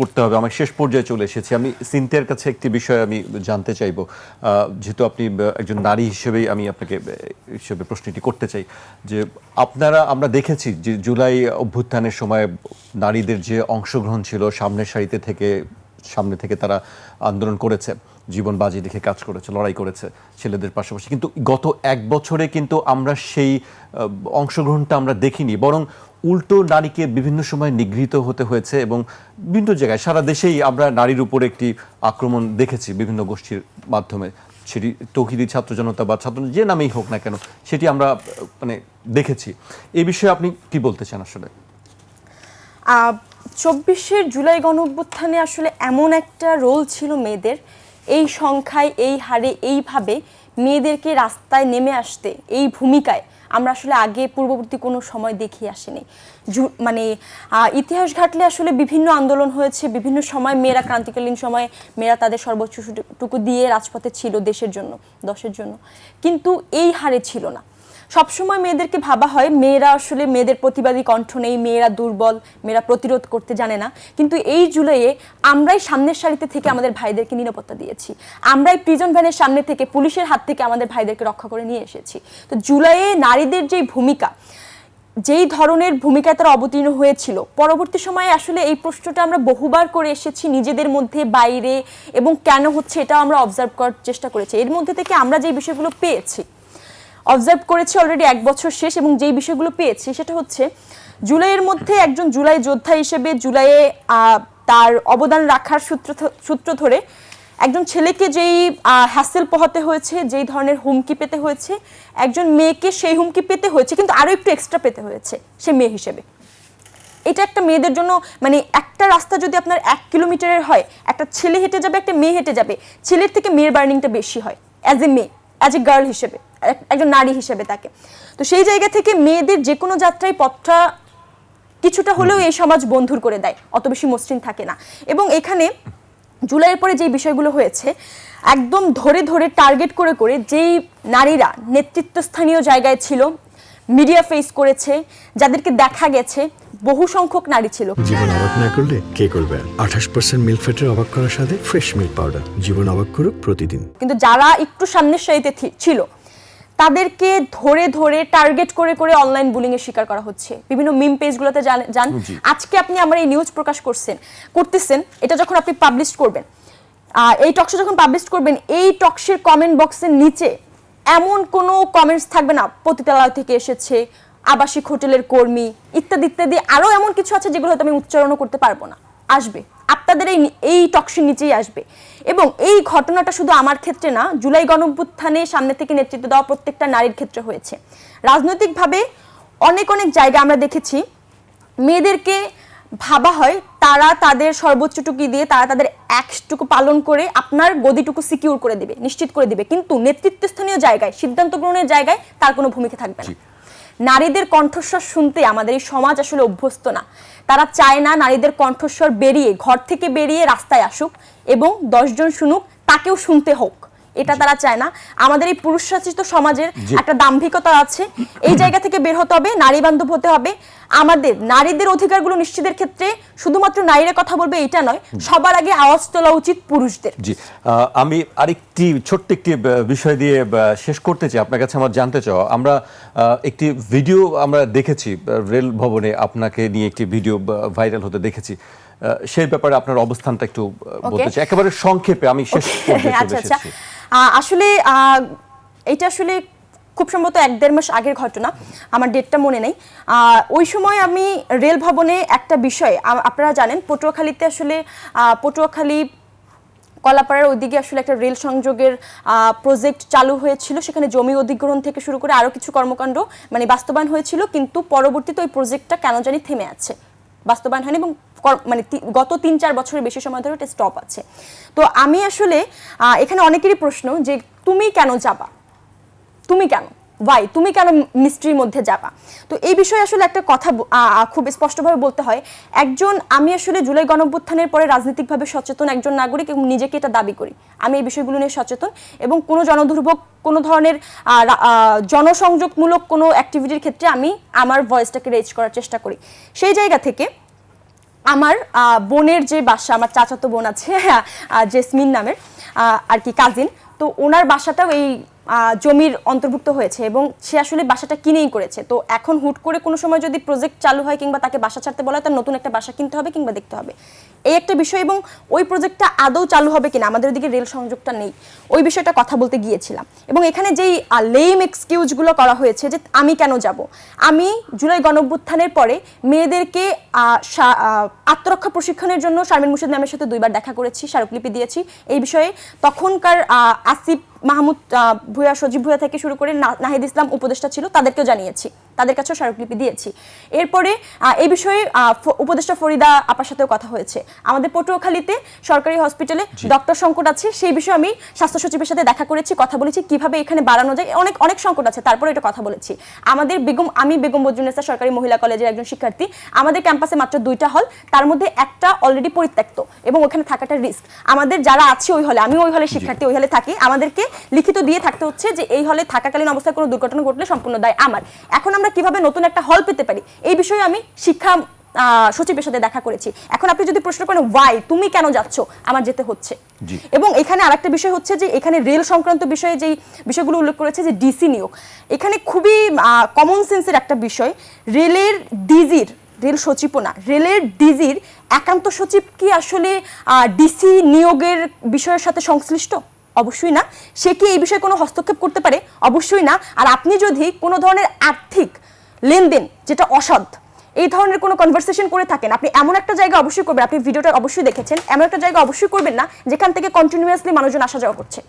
করতে হবে। আমার শেষ পর্যায়ে চলে এসেছি। আমি সিনথিয়ার কাছে একটি বিষয় আমি জানতে চাইব। যেহেতু আপনি একজন নারী হিসেবেই আমি আপনাকে হিসেবে প্রশ্নটি করতে চাই যে আপনারা, আমরা দেখেছি যে জুলাই অভ্যুত্থানের সময় নারীদের যে অংশগ্রহণ ছিল, সামনের সারিতে থেকে, সামনে থেকে তারা আন্দোলন করেছে, জীবন বাজি রেখে কাজ করেছে, লড়াই করেছে ছেলেদের পাশাপাশি। কিন্তু গত এক বছরে কিন্তু আমরা সেই অংশগ্রহণটা আমরা দেখিনি। বরং উল্টো নারীকে বিভিন্ন সময় নিগৃহীত হতে হয়েছে এবং বিভিন্ন জায়গায়, সারা দেশেই আমরা নারীর উপরে একটি আক্রমণ দেখেছি বিভিন্ন গোষ্ঠীর মাধ্যমে। সেটি তৌহিদি ছাত্র জনতা বা ছাত্র যে নামেই হোক না কেন, সেটি আমরা মানে দেখেছি। এ বিষয়ে আপনি কি বলতে চান আসলে? চব্বিশের জুলাই গণ অভ্যুত্থানে আসলে এমন একটা রোল ছিল মেয়েদের। এই সংখ্যায়, এই হারে, এইভাবে মেয়েদেরকে রাস্তায় নেমে আসতে এই ভূমিকায় আমরা আসলে আগে পূর্ববর্তী কোনো সময় দেখে আসিনি। মানে ইতিহাস ঘাটলে আসলে বিভিন্ন আন্দোলন হয়েছে, বিভিন্ন সময় মেয়েরা ক্রান্তিকালীন সময়ে মেয়েরা তাদের সর্বোচ্চটুকু দিয়ে রাজপথে ছিল দেশের জন্য, দশের জন্য। কিন্তু এই হারে ছিল না। সবসময় মেয়েদেরকে ভাবা হয়, মেয়েরা আসলে মেয়েদের প্রতিবাদী কণ্ঠ নেই, মেয়েরা দুর্বল, মেয়েরা প্রতিরোধ করতে জানে না। কিন্তু এই জুলাইয়ে আমরাই সামনের সারিতে থেকে আমাদের ভাইদেরকে নিরাপত্তা দিয়েছি। আমরাই প্রিজন ভ্যানের সামনে থেকে পুলিশের হাত থেকে আমাদের ভাইদেরকে রক্ষা করে নিয়ে এসেছি। তো জুলাইয়ে নারীদের যেই ভূমিকা, যেই ধরনের ভূমিকায় তারা অবতীর্ণ হয়েছিল, পরবর্তী সময়ে আসলে এই প্রশ্নটা আমরা বহুবার করে এসেছি নিজেদের মধ্যে, বাইরে, এবং কেন হচ্ছে এটা আমরা অবজার্ভ করার চেষ্টা করেছি। এর মধ্যে থেকে আমরা যে বিষয়গুলো পেয়েছি অবজার্ভ করেছি অলরেডি এক বছর শেষ এবং যেই বিষয়গুলো পেয়েছি সেটা হচ্ছে, জুলাইয়ের মধ্যে একজন জুলাই যোদ্ধা হিসেবে জুলাইয়ে তার অবদান রাখার সূত্র সূত্র ধরে একজন ছেলেকে যেই হ্যাসেল পোহাতে হয়েছে, যেই ধরনের হুমকি পেতে হয়েছে, একজন মেয়েকে সেই হুমকি পেতে হয়েছে, কিন্তু আরও একটু এক্সট্রা পেতে হয়েছে সে মেয়ে হিসেবে। এটা একটা মেয়েদের জন্য মানে একটা রাস্তা যদি আপনার এক কিলোমিটারের হয়, একটা ছেলে হেঁটে যাবে, একটা মেয়ে হেঁটে যাবে, ছেলের থেকে মেয়ের বার্নিংটা বেশি হয় অ্যাজ এ মেয়ে। অ্যাজ এ গার্ল হিসেবে এক- একজন নারী হিসেবে তাকে। তো সেই জায়গা থেকে মেয়েদের যে কোনো যাত্রায় পথটা কিছুটা হলেও এই সমাজ বন্ধুর করে দেয় অত বেশি মসৃণ থাকে না। এবং এখানে জুলাইয়ের পরে যে বিষয়গুলো হয়েছে একদম ধরে ধরে টার্গেট করে করে যেই নারীরা নেতৃত্বস্থানীয় জায়গায় ছিল মিডিয়া ফেস করেছে যাদেরকে দেখা গেছে বহু সংখ্যক নারী ছিল। জীবন অবাক না করলে কে করবে আঠাশ পার্সেন্ট মিল্ক ফ্যাটের অবাক করার সাথে ফ্রেশ মিল্ক পাউডার জীবন অবাক করুক প্রতিদিন। কিন্তু যারা একটু সামনের সারিতে ছিল তাদেরকে ধরে ধরে টার্গেট করে করে অনলাইন বুলিং এর শিকার করা হচ্ছে। বিভিন্ন মিম পেজগুলোতে যান- যান আজকে আপনি আমার এই নিউজ প্রকাশ করছেন করতেছেন এটা যখন আপনি পাবলিশ করবেন আহ, এই টকশো যখন পাবলিশ করবেন এই টকশের কমেন্ট বক্সের নিচে এমন কোনো কমেন্টস থাকবে না। পতিতালয় থেকে এসেছে আবাসিক হোটেলের কর্মী ইত্যাদি ইত্যাদি। আরও এমন কিছু আছে যেগুলো হয়তো আমি উচ্চারণও করতে পারব না। আসবে। আপনাদের এই এই টকশির নিচেই আসবে। এবং এই ঘটনাটা শুধু আমার ক্ষেত্রে না, জুলাই গণঅভ্যুত্থানে সামনে থেকে নেতৃত্ব দেওয়া প্রত্যেকটা নারীর ক্ষেত্রে হয়েছে। রাজনৈতিকভাবে অনেক অনেক জায়গা আমরা দেখেছি। মেয়েদেরকে ভাবা হয়, তারা তাদের সর্বোচ্চটুকু দিয়ে তারা তাদের একটুকু পালন করে আপনার গদিটুকু সিকিউর করে দেবে, নিশ্চিত করে দিবে। কিন্তু নেতৃত্বস্থানীয় জায়গায়, সিদ্ধান্ত গ্রহণের জায়গায় তার কোনো ভূমিকা থাকবে না। নারীদের কণ্ঠস্বর শুনতে আমাদের এই সমাজ আসলে অভ্যস্ত না। তারা চায় না নারীদের কণ্ঠস্বর বেরিয়ে, ঘর থেকে বেরিয়ে রাস্তায় আসুক এবং দশজন শুনুক, তাকেও শুনতে হোক। এটা তারা চায় না। আমাদের এই পুরুষ শাসিত সমাজের একটা দাম্ভিকতা আছে। এই জায়গা থেকে বের হতে হবে নারী বান্ধব হতে হবে। আমাদের নারীদের অধিকারগুলো নিশ্চিতের ক্ষেত্রে শুধুমাত্র নারীরা কথা বলবে এটা নয় সবার আগে আওয়াজ তোলা উচিত পুরুষদের। জি। আমি আরেকটি ছোট্ট একটি বিষয় দিয়ে শেষ করতে চাই। আপনার কাছে আমার জানতে চাও আমরা একটি ভিডিও আমরা দেখেছি রেল ভবনে আপনাকে নিয়ে একটি ভিডিও ভাইরাল হতে দেখেছি। সেই ব্যাপারে আপনার অবস্থানটা একটু বলতে চাই। একেবারে সংক্ষেপে আমি শেষ পর্যায়ে চলে আসলে এটা আসলে খুব সম্ভবত এক দেড় মাস আগের ঘটনা, আমার ডেটটা মনে নেই। ওই সময় আমি রেল ভবনে একটা বিষয় আপনারা জানেন, পটুয়াখালীতে আসলে পটুয়াখালী কলাপাড়ার ওইদিকে আসলে একটা রেল সংযোগের প্রজেক্ট চালু হয়েছিল। সেখানে জমি অধিগ্রহণ থেকে শুরু করে আরও কিছু কর্মকাণ্ড মানে বাস্তবায়ন হয়েছিল, কিন্তু পরবর্তীতে ওই প্রজেক্টটা কেন জানি থেমে আছে। বাস্তবায়ন হয়নি এবং মানে গত তিন চার বছরের বেশি সময় ধরে এটা স্টপ আছে। তো আমি আসলে এখানে অনেকেরই প্রশ্ন যে তুমি কেন যাবা? তুমি কেন? ওয়াই তুমি কেন মিস্ট্রির মধ্যে যাবা? তো এই বিষয়ে আসলে একটা কথা খুব স্পষ্টভাবে বলতে হয়। একজন, আমি আসলে জুলাই গণঅভ্যুত্থানের পরে রাজনৈতিকভাবে সচেতন একজন নাগরিক এবং নিজেকে এটা দাবি করি। আমি এই বিষয়গুলো নিয়ে সচেতন এবং কোনো জনদুর্ভোগ, কোনো ধরনের জনসংযোগমূলক কোনো অ্যাক্টিভিটির ক্ষেত্রে আমি আমার ভয়েসটাকে রেজ করার চেষ্টা করি। সেই জায়গা থেকে আমার বোনের যে বাসা, আমার চাচাতো বোন আছে জেসমিন নামের আর কি কাজিন তো ওনার বাসাটাও এই জমির অন্তর্ভুক্ত হয়েছে এবং সে আসলে বাসাটা কিনেই করেছে। তো এখন হুট করে কোনো সময় যদি প্রজেক্ট চালু হয় কিংবা তাকে বাসা ছাড়তে বলা হয়, তার নতুন একটা বাসা কিনতে হবে কিংবা দেখতে হবে। এই একটা বিষয় এবং ওই প্রজেক্টটা আদৌ চালু হবে কিনা, আমাদের দিকে রেল সংযোগটা নেই। ওই বিষয়টা কথা বলতে গিয়েছিলাম। এবং এখানে যেই লেম এক্সকিউজগুলো করা হয়েছে যে আমি কেন যাব? আমি জুলাই গণভ্যুত্থানের পরে মেয়েদেরকে আত্মরক্ষা প্রশিক্ষণের জন্য শারমিন মুর্শিদ ম্যামের সাথে দুইবার দেখা করেছি, স্মারকলিপি দিয়েছি। এই বিষয়ে তখনকার আসিফ মাহমুদ ভূয়া সজীব ভূয়া থেকে শুরু করে নাহিদ ইসলাম উপদেষ্টা ছিল, তাদেরকেও জানিয়েছি। তাদের কাছেও স্মারকলিপি দিয়েছি। এরপরে এই বিষয়ে উপদেষ্টা ফরিদা আপার সাথেও কথা হয়েছে। আমাদের পটুয়াখালীতে সরকারি হসপিটালে ডক্টর সংকট আছে সেই বিষয়ে আমি স্বাস্থ্য সচিবের সাথে দেখা করেছি কথা বলেছি কীভাবে এখানে বাড়ানো যায় অনেক অনেক সংকট আছে তারপরে এটা কথা বলেছি। আমাদের বেগম আমি বেগম বজরুন্নেসা সরকারি মহিলা কলেজের একজন শিক্ষার্থী আমাদের ক্যাম্পাসে মাত্র দুইটা হল তার মধ্যে একটা অলরেডি পরিত্যক্ত এবং ওখানে থাকাটা রিস্ক আমাদের যারা আছে ওই হলে আমি ওই হলে শিক্ষার্থী ওই হলে থাকি আমাদেরকে লিখিত দিয়ে থাকতে হচ্ছে যে এই হলে থাকাকালীন অবস্থায় কোনো দুর্ঘটনা ঘটলে সম্পূর্ণ দায় আমার। এখন আমরা কীভাবে নতুন একটা হল পেতে পারি? এই বিষয়ে আমি শিক্ষা সচিবের সাথে দেখা করেছি। এখন আপনি যদি প্রশ্ন করেন ওয়াই তুমি কেন যাচ্ছ? আমার যেতে হচ্ছে। এবং এখানে আরেকটা বিষয় হচ্ছে যে এখানে রেল সংক্রান্ত বিষয়ে যেই বিষয়গুলো উল্লেখ করেছে যে ডিসি নিয়োগ এখানে খুবই কমন সেন্সের একটা বিষয় রেলের ডিজির রেল সচিবও না রেলের ডিজির একান্ত সচিব কি আসলে ডিসি নিয়োগের বিষয়ের সাথে সংশ্লিষ্ট? অবশ্যই না। সে কি এই বিষয়ে কোনো হস্তক্ষেপ করতে পারে? অবশ্যই না। আর আপনি যদি কোনো ধরনের আর্থিক লেনদেন, যেটা অসৎ, এই ধরনের কোনো কনভারসেশন করে থাকেন। আপনি এমন একটা জায়গা অবশ্যই করবেন, আপনি ভিডিওটা অবশ্যই দেখেছেন, এমন একটা জায়গা অবশ্যই করবেন না, যেখান থেকে কন্টিনিউয়াসলি মানুষজন আসা যাওয়া করছে।